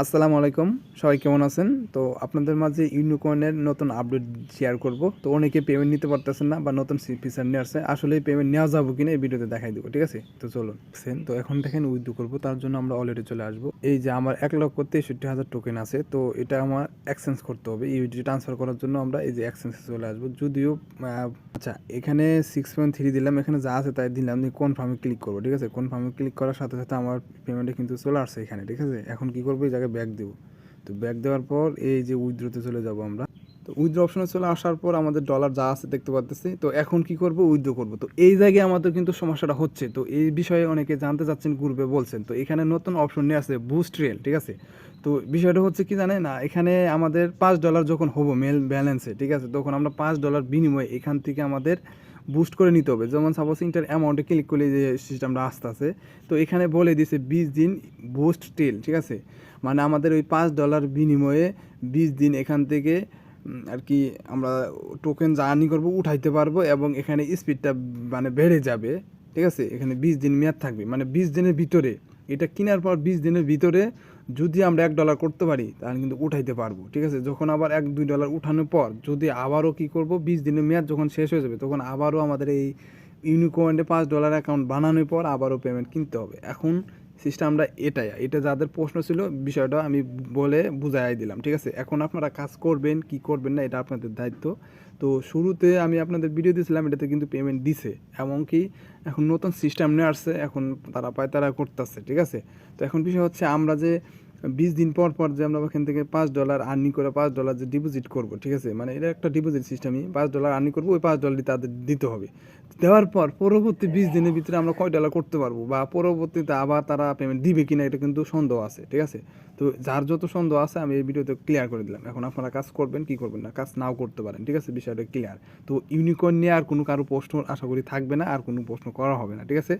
আসসালামু আলাইকুম। সবাই কেমন আছেন? তো আপনাদের মাঝে ইউনিকর্নের নতুন আপডেট শেয়ার করব। তো অনেকে পেমেন্ট নিতে পারতেছেন না বা নতুন ফিচার নিয়ে আসছে। আসলে পেমেন্ট নেওয়া যাব কিনা এই ভিডিওতে দেখাই দেবো, ঠিক আছে? তো চলুন। সেন তো এখন দেখেন উইথড্রো করব, তার জন্য আমরা অলরেডি চলে আসব। এই যে আমার এক লক্ষ তেষট্টি হাজার টোকেন আছে, তো এটা আমার এক্সচেঞ্জ করতে হবে। ইউডি ট্রান্সফার করার জন্য আমরা এই যে এক্সচেঞ্জে চলে আসব। যদিও আচ্ছা এখানে সিক্স পয়েন্ট থ্রি দিলাম, এখানে যা আছে তাই দিলাম। দিয়ে কনফার্মে ক্লিক করব, ঠিক আছে? কনফার্মে ক্লিক করার সাথে সাথে আমার পেমেন্টে কিন্তু চলে আসছে এখানে, ঠিক আছে? এখন কি করব? জায়গায় ব্যাক দেবো। তো ব্যাক দেওয়ার পর এই যে উইথড্রোতে চলে যাব আমরা। তো উইথড্রো অপশনে চলে আসার পর আমাদের ডলার যা আছে দেখতে পাচ্ছি তো এখন কি করব? উইথড্রো করব। তো এই জায়গায় আমাদের কিন্তু সমস্যাটা হচ্ছে। তো এই বিষয়ে অনেকে জানতে চাচ্ছেন, গ্রুপে বলছেন। তো এখানে নতুন অপশন নিয়ে আছে বুস্ট রেল ঠিক আছে? তো বিষয়টা হচ্ছে কি জানে না, এখানে আমাদের পাঁচ ডলার যখন হব মেল ব্যালেন্সে ঠিক আছে? তখন আমরা পাঁচ ডলার বিনিময়ে এখান থেকে আমাদের বুস্ট করে নিতে হবে। যেমন সাপোজ ইন্টার অ্যামাউন্টে ক্লিক করলে যে সিস্টেমটা আসতে আছে তো এখানে বলে দিছে বিশ দিন বুস্ট টেল ঠিক আছে? মানে আমাদের ওই পাঁচ ডলার বিনিময়ে বিশ দিন এখান থেকে আর কি আমরা টোকেন জার্নি করব উঠাইতে পারব এবং এখানে স্পিডটা মানে বেড়ে যাবে, ঠিক আছে? এখানে বিশ দিন মেয়াদ থাকবে। মানে বিশ দিনের ভিতরে, এটা কেনার পর বিশ দিনের ভিতরে যদি আমরা এক ডলার করতে পারি, তাহলে কিন্তু উঠাইতে পারব, ঠিক আছে? যখন আবার এক, দুই ডলার উঠানোর পর, যদি আবারও কি করব? বিশ দিনের মেয়াদ যখন শেষ হয়ে যাবে, তখন আবারও আমাদের এই ইউনিকয়েন্টে পাঁচ ডলার অ্যাকাউন্ট বানানোর পর আবারও পেমেন্ট কিনতে হবে। এখন সিস্টেমটা এটাই, এটা যাদের প্রশ্ন ছিল বিষয়টা আমি বলে বুঝাই দিলাম, ঠিক আছে? এখন আপনারা কাজ করবেন, কি করবেন না, এটা আপনাদের দায়িত্ব। তো শুরুতে আমি আপনাদের ভিডিও দিয়েছিলাম, এটাতে কিন্তু পেমেন্ট দিছে। এমনকি এখন নতুন সিস্টেম নিয়ে আসছে, এখন তারা পায় তারা করতেছে, ঠিক আছে? তো এখন বিষয় হচ্ছে আমরা যে বিশ দিন পর পর যে আমরা ওখান থেকে পাঁচ ডলার আর্নি করে পাঁচ ডলার যে ডিপোজিট করব, ঠিক আছে? মানে এটা একটা ডিপোজিট সিস্টেমই পাঁচ ডলার আর্নি করব, ওই পাঁচ ডলারই তাদের দিতে হবে। দেওয়ার পর পরবর্তী বিশ দিনের ভিতরে আমরা কয় ডলার করতে পারব? বা পরবর্তীতে আবার তারা পেমেন্ট দিবে কিনা এটা কিন্তু সন্দেহ আছে, ঠিক আছে? তো যার যত সন্দেহ আছে, আমি এই ভিডিওতে ক্লিয়ার করে দিলাম। এখন আপনারা কাজ করবেন, কি করবেন না, কাজ নাও করতে পারেন, ঠিক আছে? বিষয়টা ক্লিয়ার তো ইউনিকর্ন নিয়ে আর কোনো কারও প্রশ্ন আশা করি থাকবে না, আর কোনো প্রশ্ন করা হবে না, ঠিক আছে?